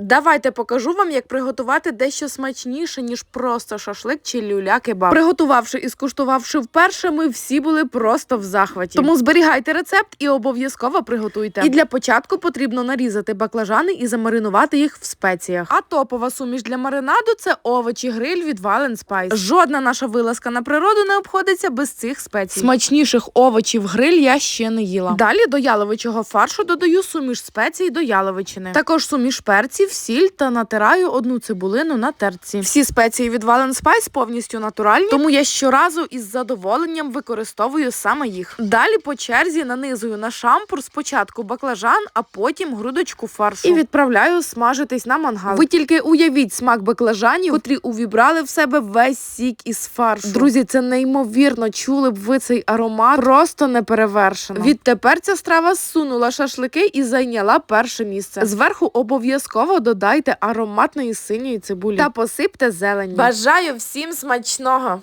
Давайте покажу вам, як приготувати дещо смачніше, ніж просто шашлик чи люля-кебаб. Приготувавши і скуштувавши вперше, ми всі були просто в захваті. Тому зберігайте рецепт і обов'язково приготуйте. І для початку потрібно нарізати баклажани і замаринувати їх в спеціях. А топова суміш для маринаду це овочі гриль від Valen Spice. Жодна наша вилазка на природу не обходиться без цих спецій. Смачніших овочів гриль я ще не їла. Далі до яловичого фаршу додаю суміш спецій до яловичини. Також суміш перців, сіль та натираю одну цибулину на терці. Всі спеції від Valen Spice повністю натуральні, тому я щоразу із задоволенням використовую саме їх. Далі по черзі нанизую на шампур спочатку баклажан, а потім грудочку фаршу. І відправляю смажитись на мангал. Ви тільки уявіть смак баклажанів, котрі увібрали в себе весь сік із фаршу. Друзі, це неймовірно. Чули б ви цей аромат, просто неперевершено. Відтепер ця страва зсунула шашлики і зайняла перше місце. Зверху обов'язково додайте ароматної синьої цибулі та посипте зелені. Бажаю всім смачного!